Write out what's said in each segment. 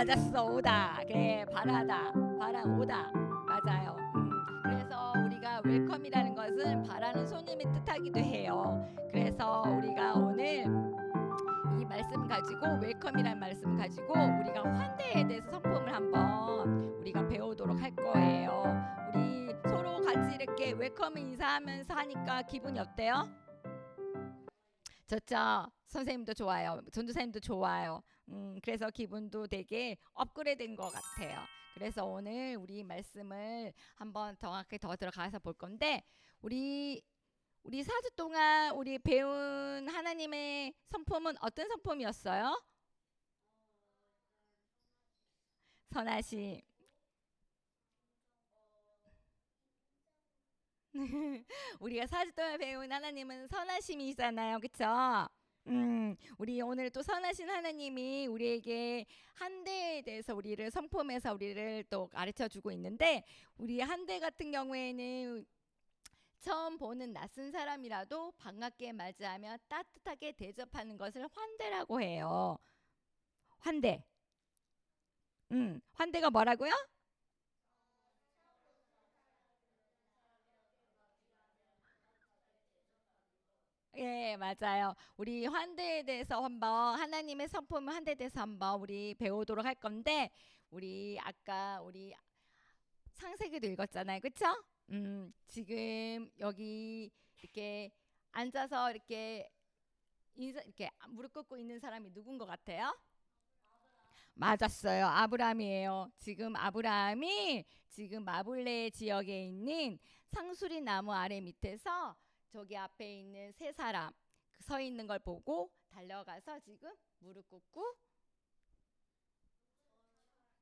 맞았어 오다. 그래 바라다. 바라 오다. 맞아요. 음, 그래서 우리가 웰컴이라는 것은 바라는 손님이 뜻하기도 해요. 그래서 우리가 오늘 이 말씀 가지고 웰컴이라는 말씀 가지고 우리가 환대에 대해서 성품을 한번 우리가 배우도록 할 거예요. 우리 서로 같이 이렇게 웰컴 인사하면서 하니까 기분이 어때요? 좋죠. 선생님도 좋아요. 전도사님도 좋아요. 음, 그래서 기분도 되게 업그레이드된 것 같아요. 그래서 오늘 우리 말씀을 한번 정확히 더 들어가서 볼 건데 우리 우리 사주 동안 우리 배운 하나님의 성품은 어떤 성품이었어요? 선하심. 우리가 사주 동안 배운 하나님은 선하심이잖아요. 그쵸? 음, 우리 오늘 또 선하신 하나님이 우리에게 한대에 대해서 우리를 성품에서 우리를 또 가르쳐 주고 있는데 우리 한대 같은 경우에는 처음 보는 낯선 사람이라도 반갑게 맞이하며 따뜻하게 대접하는 것을 환대라고 해요. 환대. 음, 환대가 뭐라고요? 예, 맞아요. 우리 환대에 대해서 한번 하나님의 성품 환대에 대해서 한번 우리 배우도록 할 건데 우리 아까 우리 창세기도 읽었잖아요. 그렇죠? 음, 지금 여기 이렇게 앉아서 이렇게 인사 이렇게 무릎 꿇고 있는 사람이 누군 것 같아요? 맞았어요. 아브라함이에요. 지금 아브라함이 지금 마블레 지역에 있는 상수리 나무 아래 밑에서 저기 앞에 있는 세 사람 그서 있는 걸 보고 달려가서 지금 무릎 꿇고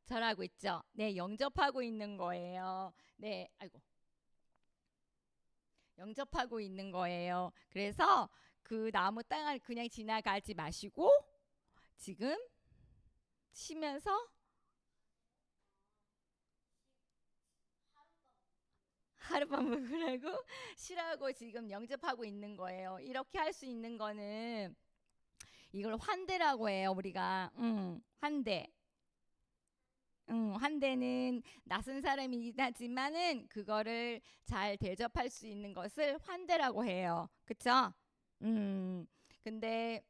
절하고 있죠. 네, 영접하고 있는 거예요. 네, 아이고. 영접하고 있는 거예요. 그래서 그 나무 땅을 그냥 지나가지 마시고 지금 쉬면서 하룻밤 묵으라고 쉬라고 지금 영접하고 있는 거예요. 이렇게 할 수 있는 거는 이걸 환대라고 해요. 우리가 음, 환대. 음, 환대는 낯선 사람이긴 하지만은 그거를 잘 대접할 수 있는 것을 환대라고 해요. 그쵸? 음, 근데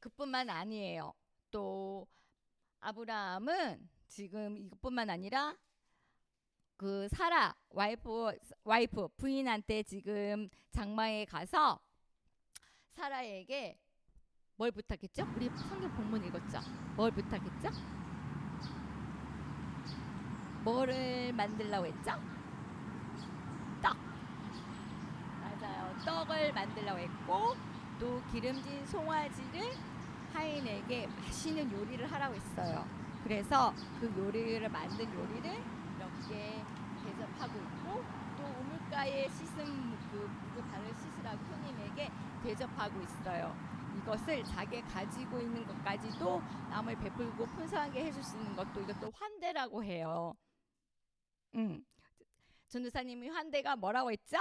그뿐만 아니에요. 또 아브라함은 지금 이것뿐만 아니라 그 사라 와이프 와이프 부인한테 지금 장마에 가서 사라에게 뭘 부탁했죠? 우리 성경 본문 읽었죠? 뭘 부탁했죠? 뭐를 만들라고 했죠? 떡. 맞아요. 떡을 만들라고 했고 또 기름진 송아지를 하인에게 맛있는 요리를 하라고 했어요. 그래서 그 요리를 만든 요리를 이렇게 대접하고 있고 또 우물가에 씻은 그 발을 씻으라고 손님에게 대접하고 있어요. 이것을 자기 가지고 있는 것까지도 남을 베풀고 풍성하게 해줄 수 있는 것도 이것도 환대라고 해요. 음, 전도사님이 환대가 뭐라고 했죠?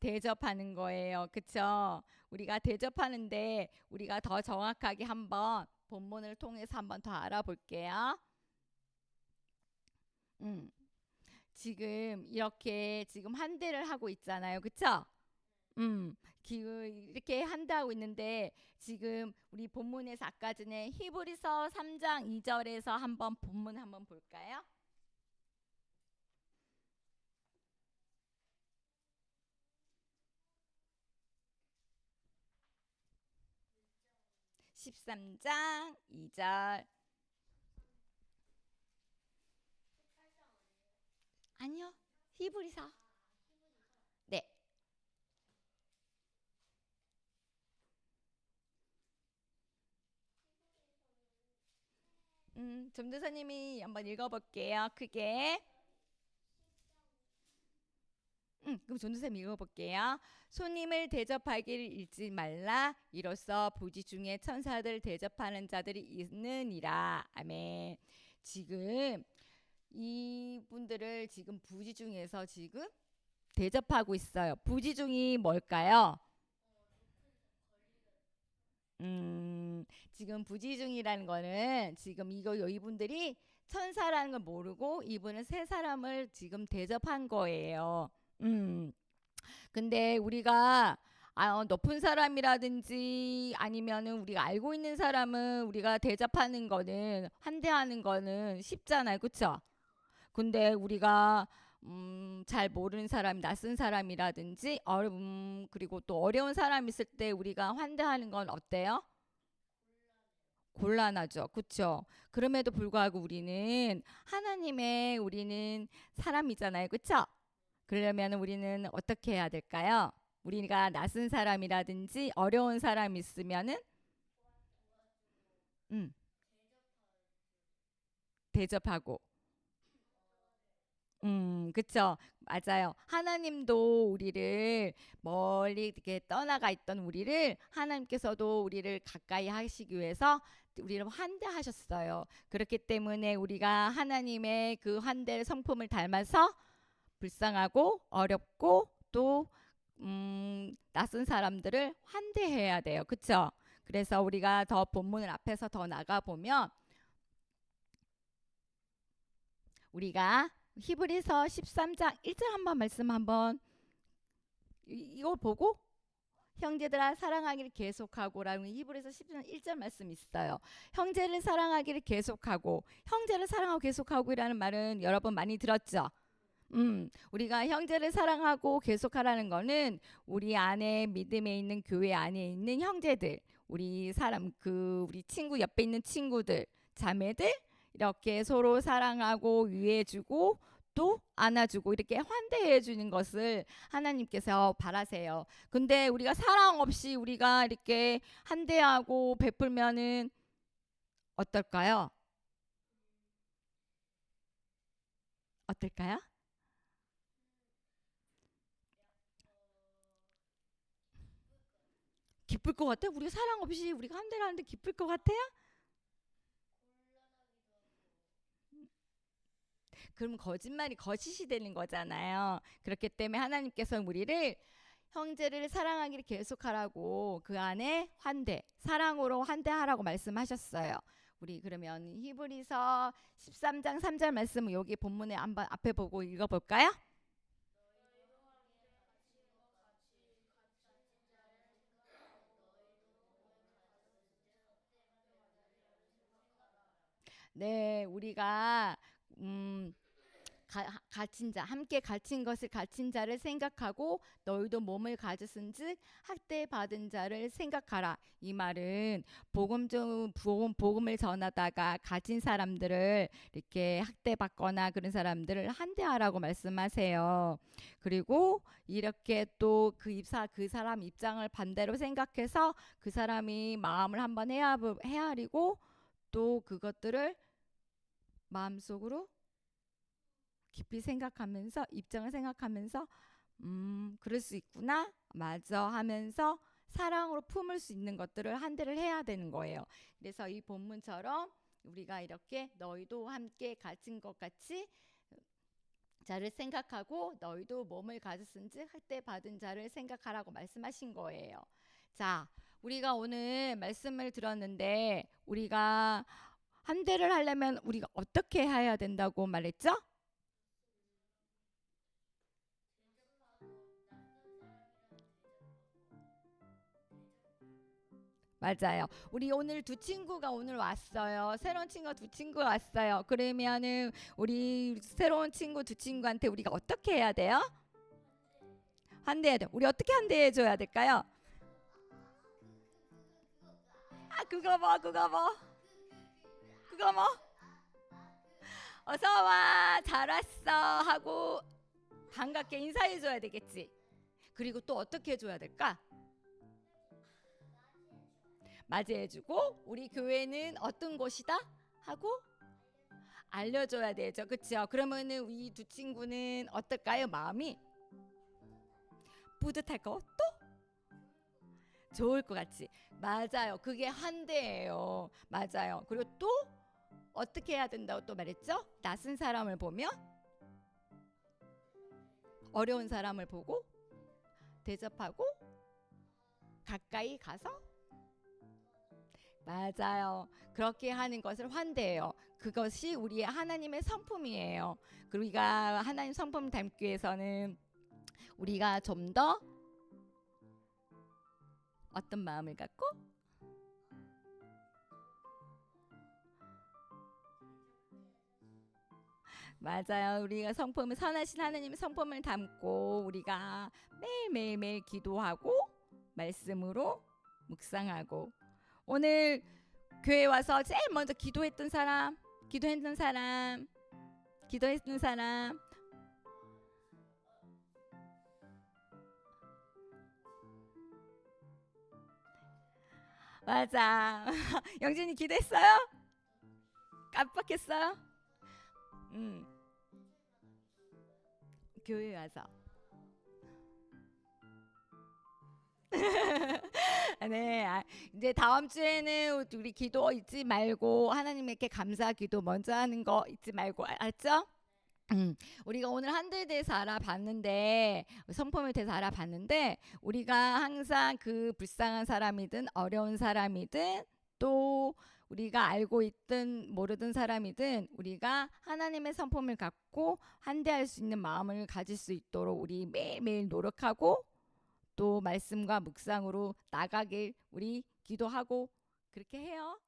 대접하는 거예요. 그쵸? 우리가 대접하는데 우리가 더 정확하게 한번 본문을 통해서 한번 더 알아볼게요. 음, 지금 이렇게 지금 한 대를 하고 있잖아요. 그쵸? 음, 기- 이렇게 한다고 있는데 지금 우리 본문에서 아까 전에 히브리서 3장 2절에서 한번 본문 한번 볼까요? (13장) 2절 아니요 히브리서 네 음, 전도사님이 한번 읽어볼게요. 크게. 음, 음, 그럼 전도쌤 읽어볼게요. 손님을 대접하기를 잊지 말라. 이로써 부지 중에 천사들 대접하는 자들이 있느니라. 아멘. 지금 이분들을 지금 부지 중에서 지금 대접하고 있어요. 부지 중이 뭘까요? 음, 지금 부지 중이라는 거는 지금 이거 이분들이 천사라는 걸 모르고 이분은 세 사람을 지금 대접한 거예요. 음. 근데 우리가 아, 어, 높은 사람이라든지 아니면은 우리가 알고 있는 사람은 우리가 대접하는 거는 환대하는 거는 쉽잖아요. 그쵸? 근데 우리가 음, 잘 모르는 사람, 낯선 사람이라든지 어려 음, 그리고 또 어려운 사람 있을 때 우리가 환대하는 건 어때요? 곤란하죠. 그쵸? 그럼에도 불구하고 우리는 하나님의 우리는 사람이잖아요. 그쵸? 그러면 우리는 어떻게 해야 될까요? 우리가 낯선 사람이라든지 어려운 사람 있으면은 음. 대접하고 음, 그쵸. 맞아요. 하나님도 우리를 멀리 이렇게 떠나가 있던 우리를 하나님께서도 우리를 가까이 하시기 위해서 우리를 환대하셨어요. 그렇기 때문에 우리가 하나님의 그 환대의 성품을 닮아서 불쌍하고 어렵고 또 음, 낯선 사람들을 환대해야 돼요. 그쵸? 그래서 우리가 더 본문을 앞에서 더 나가 보면 우리가 히브리서 13장 1절 한번 말씀 한번 이- 이거 보고 형제들아 사랑하기를 계속하고라는 히브리서 13장 1절 말씀 있어요. 형제를 사랑하기를 계속하고 형제를 사랑하고 계속하고이라는 말은 여러분 많이 들었죠? 음, 우리가 형제를 사랑하고 계속하라는 거는 우리 안에 믿음에 있는 교회 안에 있는 형제들, 우리 사람 그 우리 친구 옆에 있는 친구들, 자매들 이렇게 서로 사랑하고 위해주고 또 안아주고 이렇게 환대해 주는 것을 하나님께서 바라세요. 근데 우리가 사랑 없이 우리가 이렇게 환대하고 베풀면은 어떨까요? 어떨까요? 기쁠 것 같아? 우리가 사랑 없이 우리가 환대를 하는데 기쁠 것 같아요? 그럼 거짓말이 거짓이 되는 거잖아요. 그렇기 때문에 하나님께서 우리를 형제를 사랑하기를 계속하라고 그 안에 환대, 사랑으로 환대하라고 말씀하셨어요. 우리 그러면 히브리서 13장 3절 말씀 여기 본문에 한번 앞에 보고 읽어볼까요? 네, 우리가 음 가, 갇힌 자 함께 갇힌 것을 갇힌 자를 생각하고 너희도 몸을 가졌은즉 학대 받은 자를 생각하라. 이 말은 복음 좀 복음 복음을 전하다가 가진 사람들을 이렇게 학대 받거나 그런 사람들을 한대하라고 말씀하세요. 그리고 이렇게 또 그 입사 그 사람 입장을 반대로 생각해서 그 사람이 마음을 한번 헤아 헤아리고 또 그것들을 마음속으로 깊이 생각하면서 입장을 생각하면서 음 그럴 수 있구나 맞아 하면서 사랑으로 품을 수 있는 것들을 한 대를 해야 되는 거예요. 그래서 이 본문처럼 우리가 이렇게 너희도 함께 갇힌 것 같이 자를 생각하고 너희도 몸을 가졌은지 할때 받은 자를 생각하라고 말씀하신 거예요. 자, 우리가 오늘 말씀을 들었는데 우리가 한대를 하려면 우리가 어떻게 해야 된다고 말했죠? 맞아요. 우리 오늘 두 친구가 오늘 왔어요. 새로운 친구가 두 친구가 왔어요. 그러면은 우리 새로운 친구 두 친구한테 우리가 어떻게 해야 돼요? 환대해야 돼. 우리 어떻게 환대해 줘야 될까요? 아 그거 뭐 그거 뭐 그거 뭐 어서 와 잘 왔어 하고 반갑게 인사해 줘야 되겠지. 그리고 또 어떻게 해 줘야 될까? 맞이해 주고 우리 교회는 어떤 곳이다 하고 알려 줘야 되죠, 그렇죠? 그러면은 이 두 친구는 어떨까요, 마음이? 뿌듯할 거 또? 좋을 것 같지? 맞아요. 그게 한대예요. 맞아요. 그리고 또 어떻게 해야 된다고 또 말했죠? 낯선 사람을 보면 어려운 사람을 보고 대접하고 가까이 가서 맞아요. 그렇게 하는 것을 환대해요. 그것이 우리의 하나님의 성품이에요. 그리고 우리가 하나님 성품 닮기 위해서는 우리가 좀 더 어떤 마음을 갖고 맞아요. 우리가 성품을 선하신 하나님의 성품을 담고 우리가 매일매일 매일 기도하고 말씀으로 묵상하고 오늘 교회 와서 제일 먼저 기도했던 사람, 기도했던 사람, 기도했던 사람. 맞아. 영진이 기도했어요? 깜빡했어요? 음. 교회 와서. 네, 아, 이제 다음 주에는 우리 기도 잊지 말고 하나님께 감사 기도 먼저 하는 거 잊지 말고 알- 알았죠? 음, 우리가 오늘 한대에 대해서 알아봤는데 성품에 대해서 알아봤는데 우리가 항상 그 불쌍한 사람이든 어려운 사람이든 또 우리가 알고 있든 모르든 사람이든 우리가 하나님의 성품을 갖고 한대할 수 있는 마음을 가질 수 있도록 우리 매일매일 노력하고 또 말씀과 묵상으로 나가길 우리 기도하고 그렇게 해요.